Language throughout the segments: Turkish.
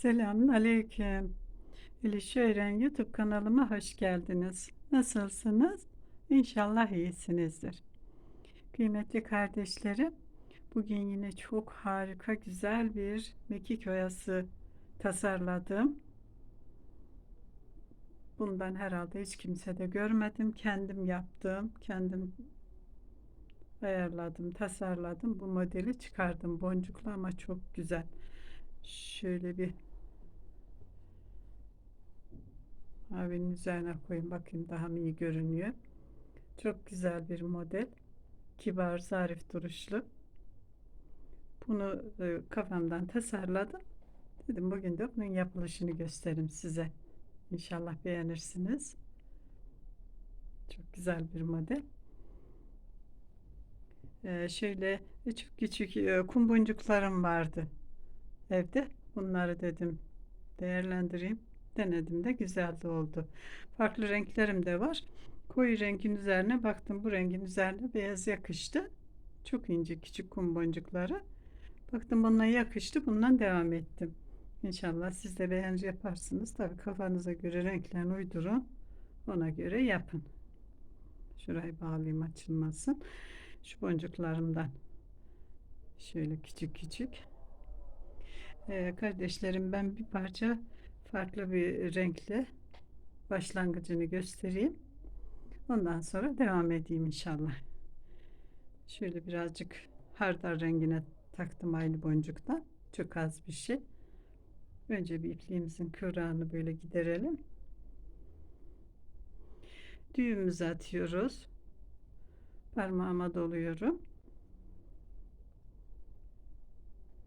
Selamun aleyküm. YouTube kanalıma hoş geldiniz. Nasılsınız? İnşallah iyisinizdir. Kıymetli kardeşlerim, bugün yine çok harika güzel bir mekik oyası tasarladım. Bundan herhalde hiç kimse de görmedim. Kendim yaptım, kendim ayarladım, tasarladım. Bu modeli çıkardım. Boncuklu ama çok güzel. Şöyle bir Abinin üzerine koyun bakayım daha mı iyi görünüyor. Çok güzel bir model. Kibar, zarif duruşlu. Bunu e, kafamdan tasarladım. Dedim bugün de bunun yapılışını göstereyim size. İnşallah beğenirsiniz. Çok güzel bir model. Ee, şöyle küçük küçük e, kum boncuklarım vardı evde. Bunları dedim değerlendireyim. Denedim de güzel de oldu. Farklı renklerim de var. Koyu rengin üzerine baktım bu rengin üzerine beyaz yakıştı. Çok ince küçük kum boncukları. Baktım bununla yakıştı. Bundan devam ettim. İnşallah siz de beğenci yaparsınız. Tabi kafanıza göre renklerini uydurun. Ona göre yapın. Şurayı bağlayayım açılmasın. Şu boncuklarımdan şöyle küçük küçük. Ee, kardeşlerim ben bir parça farklı bir renkle başlangıcını göstereyim. Ondan sonra devam edeyim inşallah. Şöyle birazcık hardal rengine taktım aynı boncuktan. Çok az bir şey. Önce bir ipliğimizin kıvrağını böyle giderelim. Düğümümüzü atıyoruz. Parmağıma doluyorum.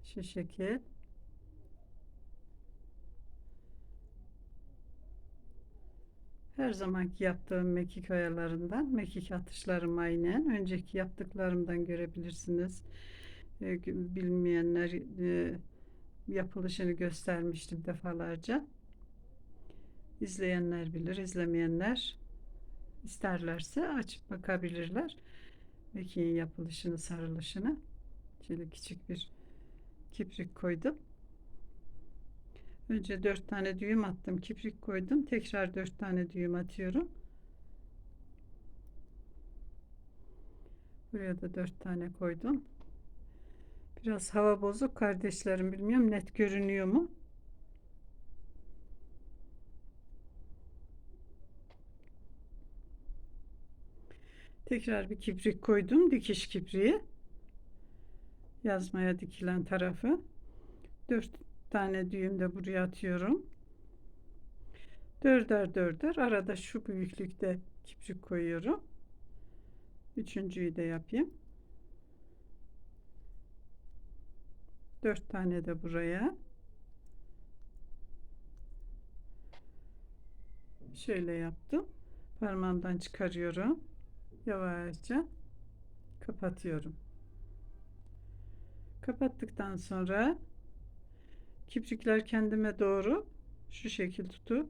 Şu şekil. Her zamanki yaptığım mekik oyalarından, mekik atışlarım aynen. Önceki yaptıklarımdan görebilirsiniz. E, bilmeyenler e, yapılışını göstermiştim defalarca. İzleyenler bilir, izlemeyenler isterlerse açıp bakabilirler. Mekiğin yapılışını, sarılışını. Şöyle küçük bir kiprik koydum. Önce 4 tane düğüm attım. Kiprik koydum. Tekrar 4 tane düğüm atıyorum. Buraya da 4 tane koydum. Biraz hava bozuk kardeşlerim. Bilmiyorum net görünüyor mu? Tekrar bir kiprik koydum. Dikiş kipriği. Yazmaya dikilen tarafı. 4 tane düğüm de buraya atıyorum. Dörder dörder arada şu büyüklükte kiprik koyuyorum. Üçüncüyü de yapayım. Dört tane de buraya. Şöyle yaptım. Parmağımdan çıkarıyorum. Yavaşça kapatıyorum. Kapattıktan sonra Kiprikler kendime doğru şu şekil tutup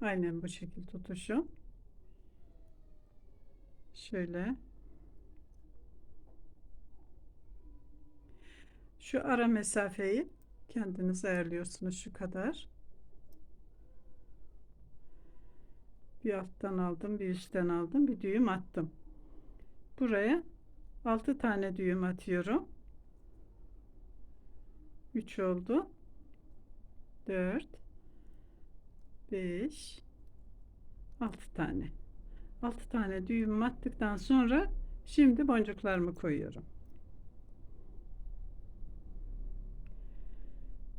aynen bu şekil tutuşum. Şöyle şu ara mesafeyi kendiniz ayarlıyorsunuz şu kadar. Bir alttan aldım bir üstten aldım bir düğüm attım. Buraya 6 tane düğüm atıyorum. 3 oldu. 4 5 6 tane. 6 tane düğüm attıktan sonra şimdi boncuklarımı koyuyorum.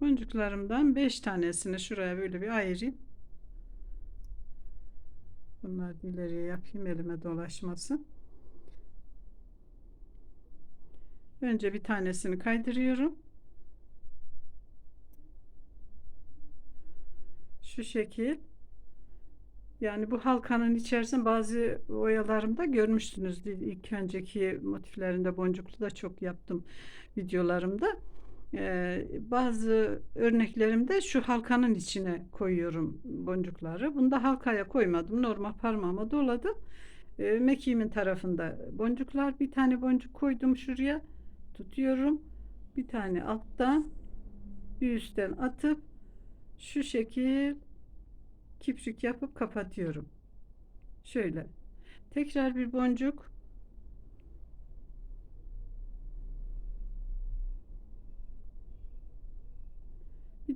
Boncuklarımdan 5 tanesini şuraya böyle bir ayırayım Bunlar ileriye yapayım elime dolaşmasın. Önce bir tanesini kaydırıyorum. Şu şekil. Yani bu halkanın içerisinde bazı oyalarımda görmüştünüz. İlk önceki motiflerinde boncuklu da çok yaptım videolarımda. Ee, bazı örneklerimde şu halkanın içine koyuyorum boncukları. Bunda halkaya koymadım. Normal parmağıma doladım. e, mekiğimin tarafında boncuklar. Bir tane boncuk koydum şuraya. Tutuyorum. Bir tane alttan bir üstten atıp şu şekil kiprik yapıp kapatıyorum. Şöyle. Tekrar bir boncuk.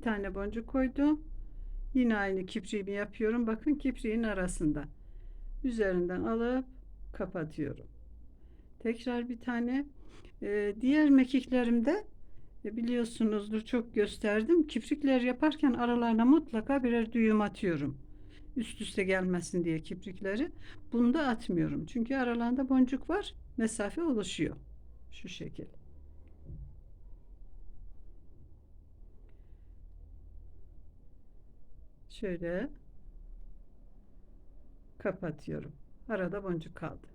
Tane boncuk koydum. Yine aynı kipriğimi yapıyorum. Bakın kipriğin arasında. Üzerinden alıp kapatıyorum. Tekrar bir tane. Ee, diğer mekiklerimde e, biliyorsunuzdur çok gösterdim. Kiprikler yaparken aralarına mutlaka birer düğüm atıyorum. Üst üste gelmesin diye kiprikleri. Bunda atmıyorum. Çünkü aralarında boncuk var. Mesafe oluşuyor. Şu şekil. Şöyle kapatıyorum. Arada boncuk kaldı.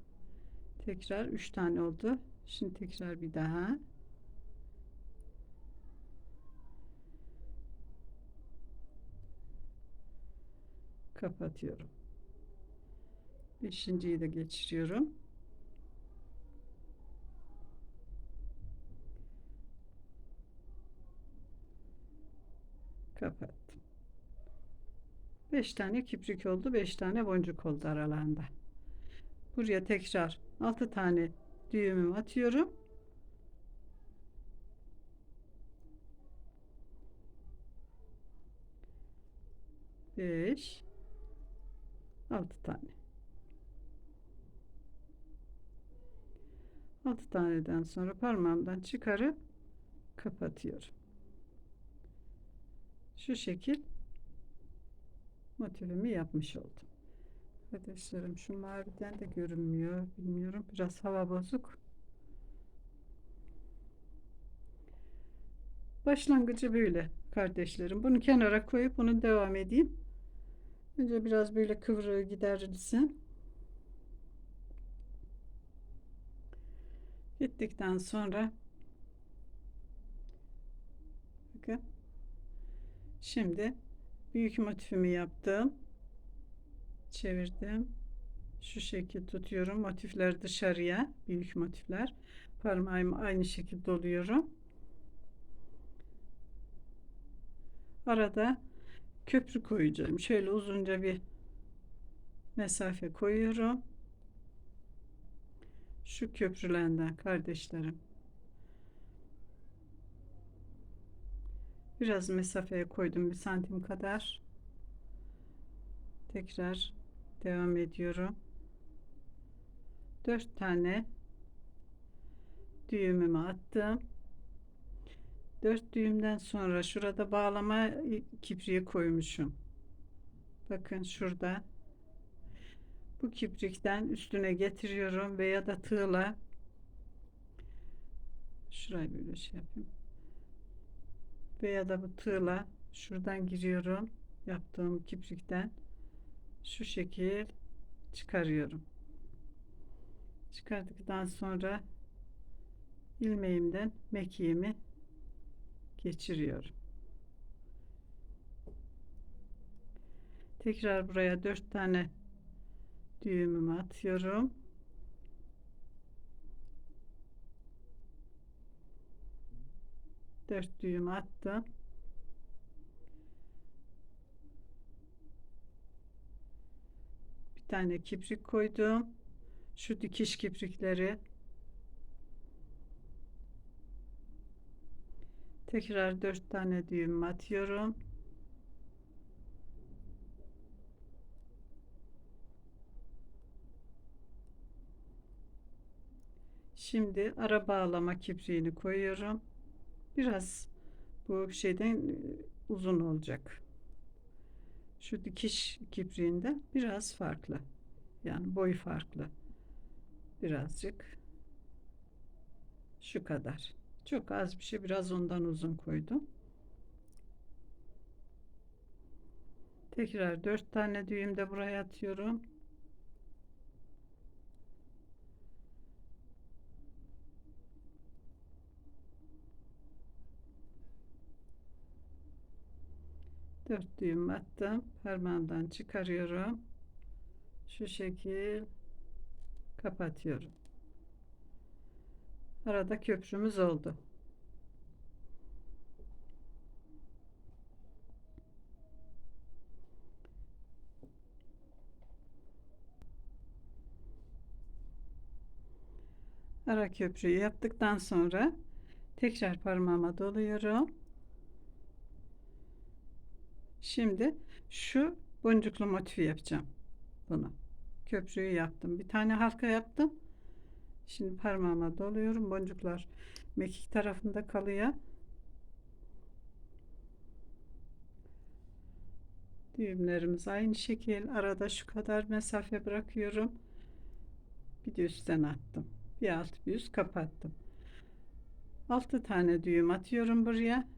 Tekrar 3 tane oldu. Şimdi tekrar bir daha. Kapatıyorum. Beşinciyi de geçiriyorum. Kapattım. 5 tane kiprik oldu. 5 tane boncuk oldu aralarında. Buraya tekrar 6 tane düğümümü atıyorum. Beş, altı tane. Altı taneden sonra parmağımdan çıkarıp kapatıyorum. Şu şekil motifimi yapmış oldum. Arkadaşlarım şu maviden de görünmüyor. Bilmiyorum. Biraz hava bozuk. Başlangıcı böyle kardeşlerim. Bunu kenara koyup bunu devam edeyim. Önce biraz böyle kıvrığı giderilsin. Gittikten sonra bakın şimdi büyük motifimi yaptım. Çevirdim. Şu şekil tutuyorum. Motifler dışarıya. Büyük motifler. Parmağımı aynı şekilde doluyorum. Arada köprü koyacağım. Şöyle uzunca bir mesafe koyuyorum. Şu köprülerden kardeşlerim. Biraz mesafeye koydum bir santim kadar. Tekrar devam ediyorum. 4 tane düğümümü attım. 4 düğümden sonra şurada bağlama kipriği koymuşum. Bakın şurada. Bu kiprikten üstüne getiriyorum veya da tığla şurayı böyle şey yapayım. Veya da bu tığla şuradan giriyorum. Yaptığım kiprikten şu şekil çıkarıyorum. Çıkardıktan sonra ilmeğimden mekiğimi geçiriyorum. Tekrar buraya dört tane düğümümü atıyorum. Dört düğüm attım. Bir tane kiprik koydum. Şu dikiş kiprikleri Tekrar dört tane düğüm atıyorum. Şimdi ara bağlama kipriğini koyuyorum. Biraz bu şeyden e, uzun olacak. Şu dikiş kipriğinde biraz farklı. Yani boy farklı. Birazcık şu kadar. Çok az bir şey biraz ondan uzun koydum. Tekrar dört tane düğüm de buraya atıyorum. Dört düğüm attım. Parmağımdan çıkarıyorum. Şu şekil Kapatıyorum. Arada köprümüz oldu. Ara köprüyü yaptıktan sonra tekrar parmağıma doluyorum. Şimdi şu boncuklu motifi yapacağım. Bunu. Köprüyü yaptım. Bir tane halka yaptım. Şimdi parmağıma doluyorum. Boncuklar mekik tarafında kalıyor. Düğümlerimiz aynı şekil. Arada şu kadar mesafe bırakıyorum. Bir de üstten attım. Bir alt bir üst kapattım. 6 tane düğüm atıyorum buraya.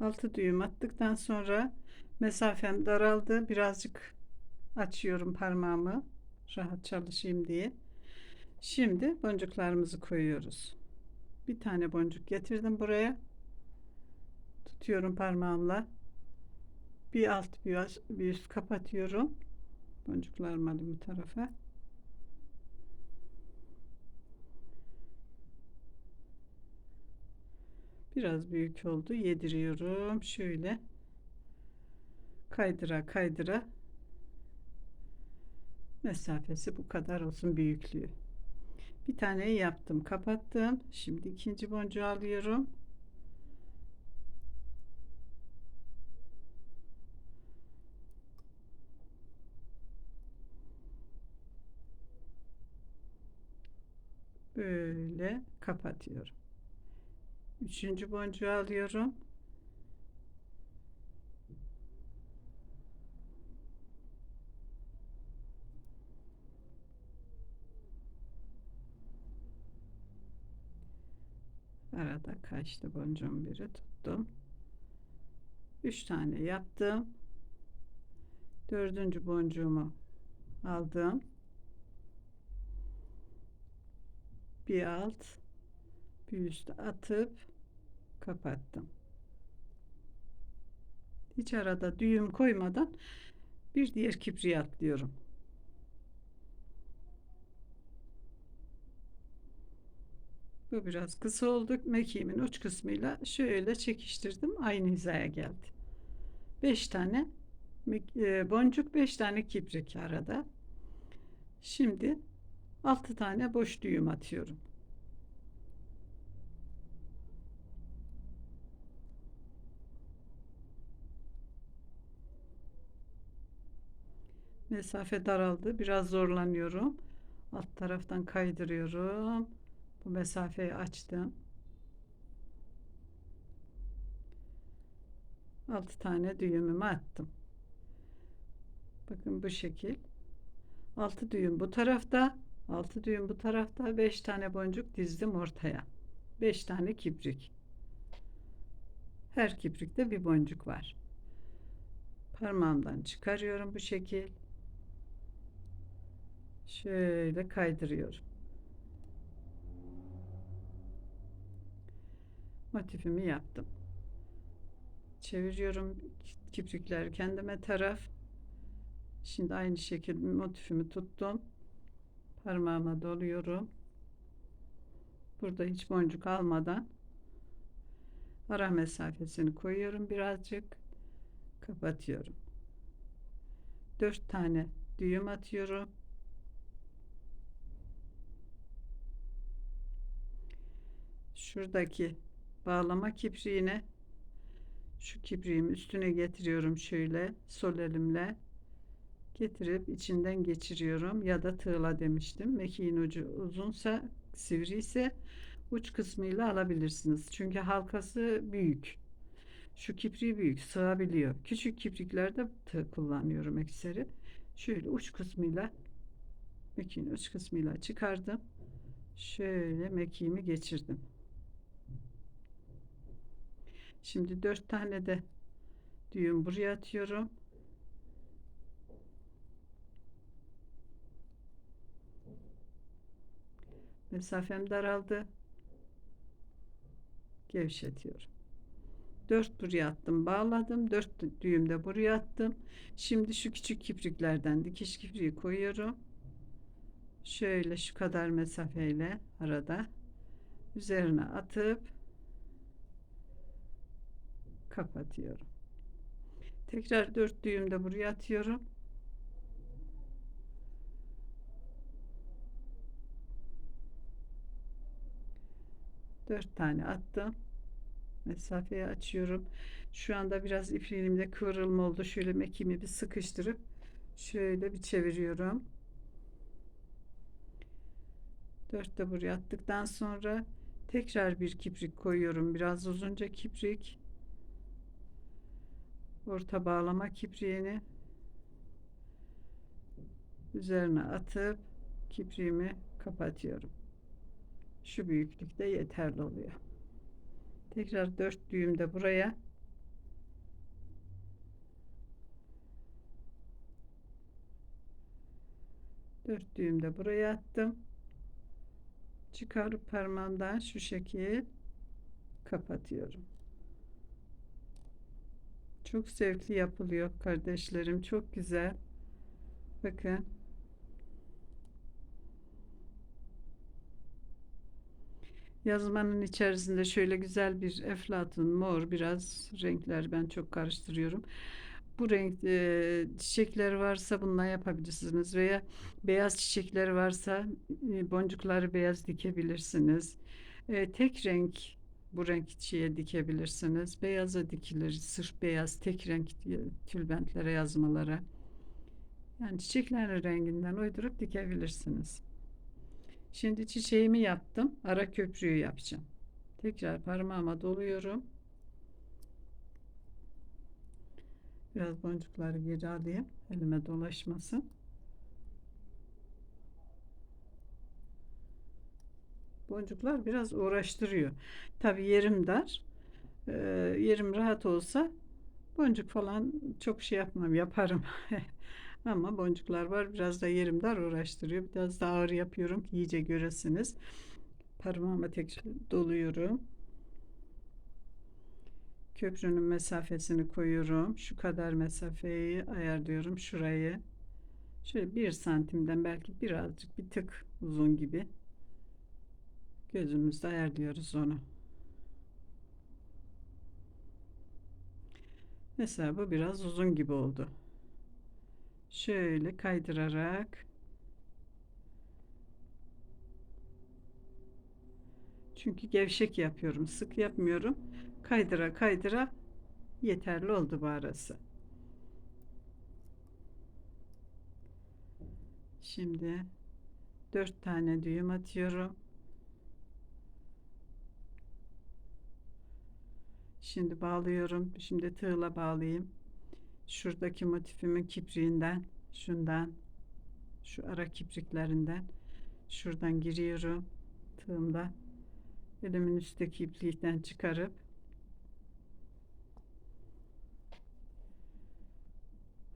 Altı düğüm attıktan sonra mesafem daraldı. Birazcık açıyorum parmağımı rahat çalışayım diye. Şimdi boncuklarımızı koyuyoruz. Bir tane boncuk getirdim buraya. Tutuyorum parmağımla. Bir alt bir üst kapatıyorum. Boncuklarımı alayım bu tarafa. Biraz büyük oldu. Yediriyorum. Şöyle kaydıra kaydıra mesafesi bu kadar olsun büyüklüğü. Bir tane yaptım, kapattım. Şimdi ikinci boncuğu alıyorum. Böyle kapatıyorum. Üçüncü boncuğu alıyorum. Arada kaçtı boncuğun biri tuttum. Üç tane yaptım. Dördüncü boncuğumu aldım. Bir alt, bir üst atıp kapattım. Hiç arada düğüm koymadan bir diğer kipriği atlıyorum. Bu biraz kısa oldu. Mekiğimin uç kısmıyla şöyle çekiştirdim. Aynı hizaya geldi. 5 tane e, boncuk, 5 tane kibrik arada. Şimdi 6 tane boş düğüm atıyorum. Mesafe daraldı. Biraz zorlanıyorum. Alt taraftan kaydırıyorum. Bu mesafeyi açtım. 6 tane düğümümü attım. Bakın bu şekil. 6 düğüm bu tarafta, 6 düğüm bu tarafta, 5 tane boncuk dizdim ortaya. 5 tane kibrik. Her kibrikte bir boncuk var. Parmağımdan çıkarıyorum bu şekil. Şöyle kaydırıyorum. Motifimi yaptım. Çeviriyorum kiprikleri kendime taraf. Şimdi aynı şekilde motifimi tuttum. Parmağıma doluyorum. Burada hiç boncuk almadan ara mesafesini koyuyorum birazcık. Kapatıyorum. 4 tane düğüm atıyorum. Şuradaki bağlama kipriğine şu kipriğimi üstüne getiriyorum şöyle sol elimle. Getirip içinden geçiriyorum ya da tığla demiştim. Mekiğin ucu uzunsa sivri ise uç kısmıyla alabilirsiniz. Çünkü halkası büyük. Şu kipriği büyük sığabiliyor. Küçük kipriklerde tığ kullanıyorum ekseri. Şöyle uç kısmıyla mekiğin uç kısmıyla çıkardım. Şöyle mekiğimi geçirdim Şimdi dört tane de düğüm buraya atıyorum. Mesafem daraldı. gevşetiyorum. 4 buraya attım, bağladım. 4 düğüm de buraya attım. Şimdi şu küçük kipriklerden dikiş kipriği koyuyorum. Şöyle şu kadar mesafeyle arada üzerine atıp kapatıyorum. Tekrar 4 düğüm de buraya atıyorum. Dört tane attım. Mesafeyi açıyorum. Şu anda biraz ipliğimde kıvrılma oldu. Şöyle mekiğimi bir sıkıştırıp şöyle bir çeviriyorum. Dört de buraya attıktan sonra tekrar bir kiprik koyuyorum. Biraz uzunca kiprik. Orta bağlama kipriğini üzerine atıp kipriğimi kapatıyorum. Şu büyüklükte yeterli oluyor. Tekrar 4 düğüm de buraya. Dört düğüm de buraya attım. Çıkarıp parmağımdan şu şekil kapatıyorum. Çok zevkli yapılıyor kardeşlerim. Çok güzel. Bakın. Yazmanın içerisinde şöyle güzel bir eflatun mor biraz renkler ben çok karıştırıyorum. Bu renk e, çiçekler varsa bununla yapabilirsiniz veya beyaz çiçekler varsa e, boncukları beyaz dikebilirsiniz. E, tek renk bu renk çiçeğe dikebilirsiniz. Beyaza dikilir. Sırf beyaz tek renk tülbentlere yazmalara. Yani çiçeklerin renginden uydurup dikebilirsiniz. Şimdi çiçeğimi yaptım. Ara köprüyü yapacağım. Tekrar parmağıma doluyorum. Biraz boncukları geri alayım. Elime dolaşmasın. Boncuklar biraz uğraştırıyor. Tabi yerim dar. Ee, yerim rahat olsa boncuk falan çok şey yapmam. Yaparım. Ama boncuklar var. Biraz da yerim dar uğraştırıyor. Biraz da ağır yapıyorum ki iyice göresiniz. Parmağıma tekrar doluyorum. Köprünün mesafesini koyuyorum. Şu kadar mesafeyi ayarlıyorum. Şurayı. Şöyle bir santimden belki birazcık bir tık uzun gibi. Gözümüzde ayarlıyoruz onu. Mesela bu biraz uzun gibi oldu. Şöyle kaydırarak çünkü gevşek yapıyorum. Sık yapmıyorum. Kaydıra kaydıra yeterli oldu bu arası. Şimdi dört tane düğüm atıyorum. Şimdi bağlıyorum. Şimdi tığla bağlayayım. Şuradaki motifimin kipriğinden, şundan, şu ara kipriklerinden, şuradan giriyorum. Tığımda elimin üstteki iplikten çıkarıp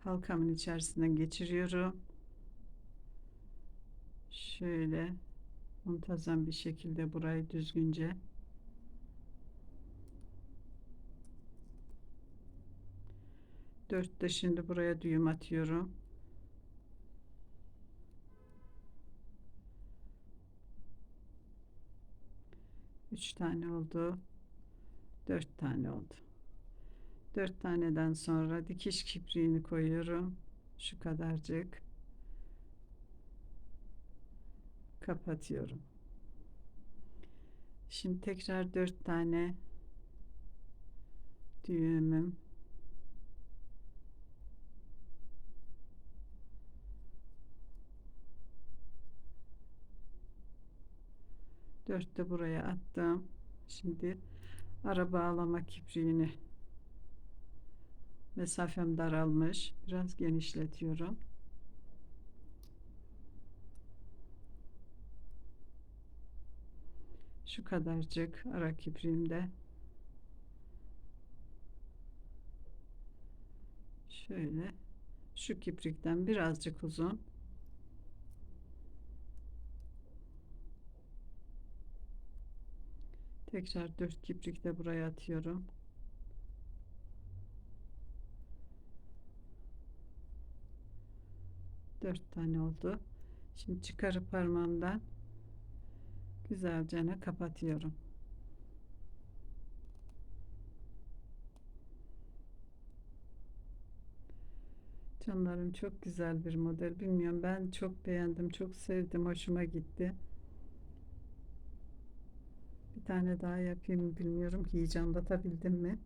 halkamın içerisinden geçiriyorum. Şöyle muntazam bir şekilde burayı düzgünce Dörtte şimdi buraya düğüm atıyorum. Üç tane oldu. Dört tane oldu. Dört taneden sonra dikiş kipriğini koyuyorum. Şu kadarcık. Kapatıyorum. Şimdi tekrar dört tane düğümüm Dört de buraya attım. Şimdi ara bağlama kipriğini mesafem daralmış. Biraz genişletiyorum. Şu kadarcık ara kipriğimde şöyle şu kiprikten birazcık uzun Tekrar 4 kiprik de buraya atıyorum. Dört tane oldu. Şimdi çıkarıp parmağımdan güzelce kapatıyorum. Canlarım çok güzel bir model. Bilmiyorum ben çok beğendim, çok sevdim, hoşuma gitti. Bir tane daha yapayım bilmiyorum ki iyice anlatabildim mi?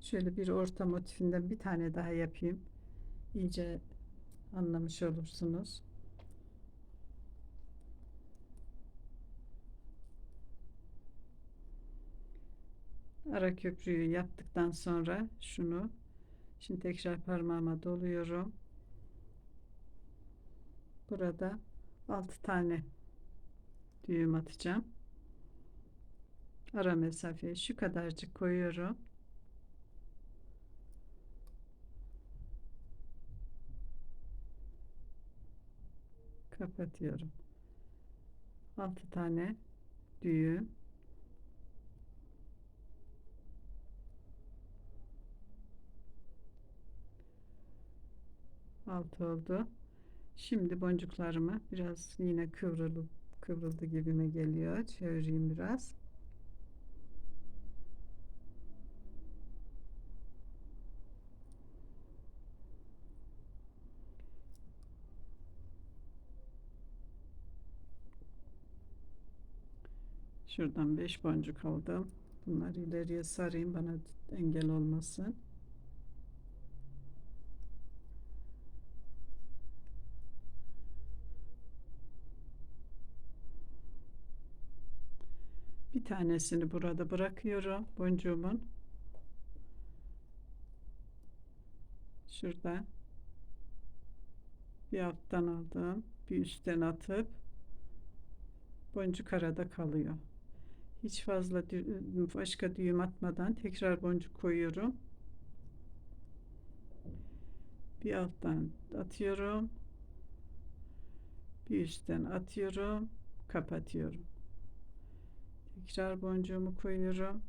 Şöyle bir orta motifinden bir tane daha yapayım. İyice anlamış olursunuz. Ara köprüyü yaptıktan sonra şunu şimdi tekrar parmağıma doluyorum. Burada 6 tane düğüm atacağım. Ara mesafeyi şu kadarcık koyuyorum. Kapatıyorum. 6 tane düğüm. Altı oldu. Şimdi boncuklarımı biraz yine kıvrılıp kıvrıldı gibime geliyor. Çevireyim biraz. Şuradan 5 boncuk aldım. Bunları ileriye sarayım bana engel olmasın. Bir tanesini burada bırakıyorum boncuğumun. Şurada bir alttan aldım, bir üstten atıp boncuk arada kalıyor. Hiç fazla başka düğüm atmadan tekrar boncuk koyuyorum. Bir alttan atıyorum. Bir üstten atıyorum. Kapatıyorum. Tekrar boncuğumu koyuyorum.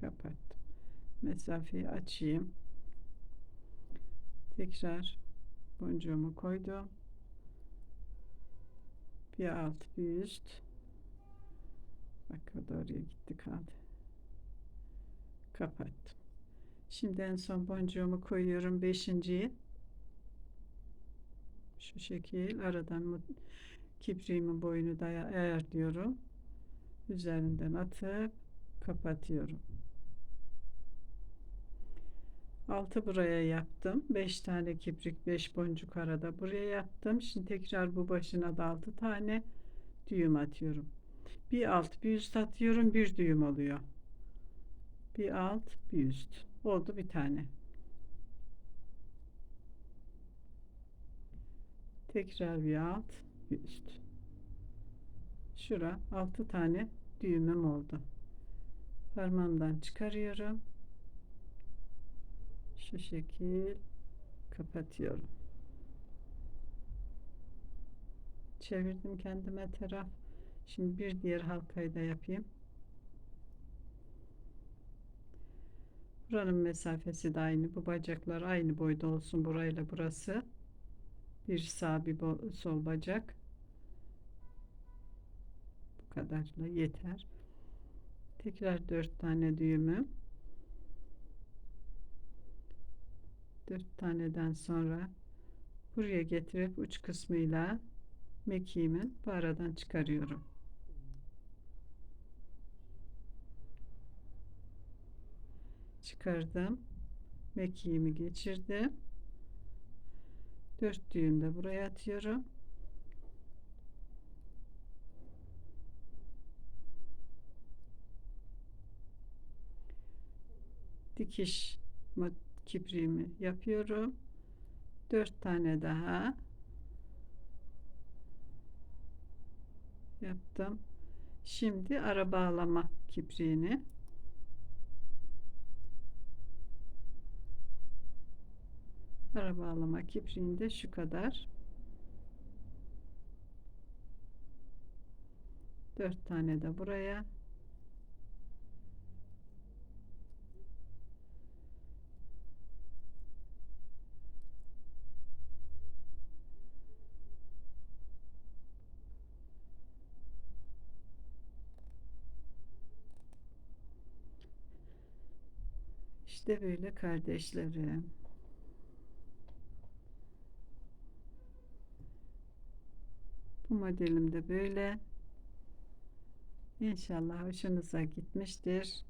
Kapattım. Mesafeyi açayım. Tekrar boncuğumu koydum. Bir alt bir üst. Bak o da oraya gitti kaldı. Kapattım. Şimdi en son boncuğumu koyuyorum. Beşinciyi. Şu şekil aradan kipriğimin boyunu da ayarlıyorum. Üzerinden atıp kapatıyorum. Altı buraya yaptım. Beş tane kiprik, beş boncuk arada buraya yaptım. Şimdi tekrar bu başına da altı tane düğüm atıyorum. Bir alt, bir üst atıyorum. Bir düğüm oluyor. Bir alt, bir üst. Oldu bir tane. Tekrar bir alt, bir üst. Şura altı tane düğümüm oldu. Parmağımdan çıkarıyorum şu şekil kapatıyorum. Çevirdim kendime taraf. Şimdi bir diğer halkayı da yapayım. Buranın mesafesi de aynı. Bu bacaklar aynı boyda olsun. Burayla burası. Bir sağ bir sol bacak. Bu kadarla yeter. Tekrar dört tane düğümü. 4 taneden sonra buraya getirip uç kısmıyla mekiğimin bu aradan çıkarıyorum. Çıkardım. Mekiğimi geçirdim. 4 düğüm de buraya atıyorum. Dikiş kipriğimi yapıyorum. Dört tane daha yaptım. Şimdi ara bağlama kipriğini Ara bağlama kipriğinde şu kadar. Dört tane de buraya. İşte böyle kardeşlerim. Bu modelim de böyle. İnşallah hoşunuza gitmiştir.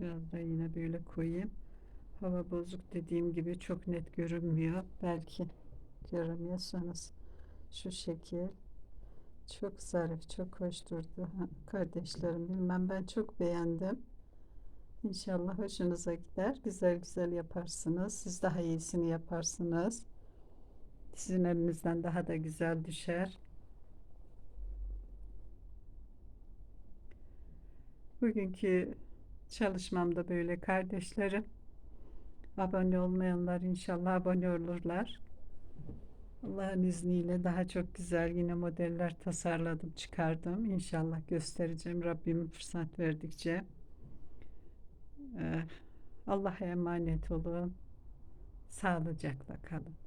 Biraz da yine böyle koyayım. Hava bozuk dediğim gibi çok net görünmüyor. Belki göremiyorsanız şu şekil. Çok zarif, çok hoş durdu. Kardeşlerim bilmem ben çok beğendim. İnşallah hoşunuza gider. Güzel güzel yaparsınız. Siz daha iyisini yaparsınız. Sizin elinizden daha da güzel düşer. Bugünkü çalışmamda böyle kardeşlerim. Abone olmayanlar inşallah abone olurlar. Allah'ın izniyle daha çok güzel yine modeller tasarladım, çıkardım. İnşallah göstereceğim Rabbim fırsat verdikçe. Ee, Allah'a emanet olun. Sağlıcakla kalın.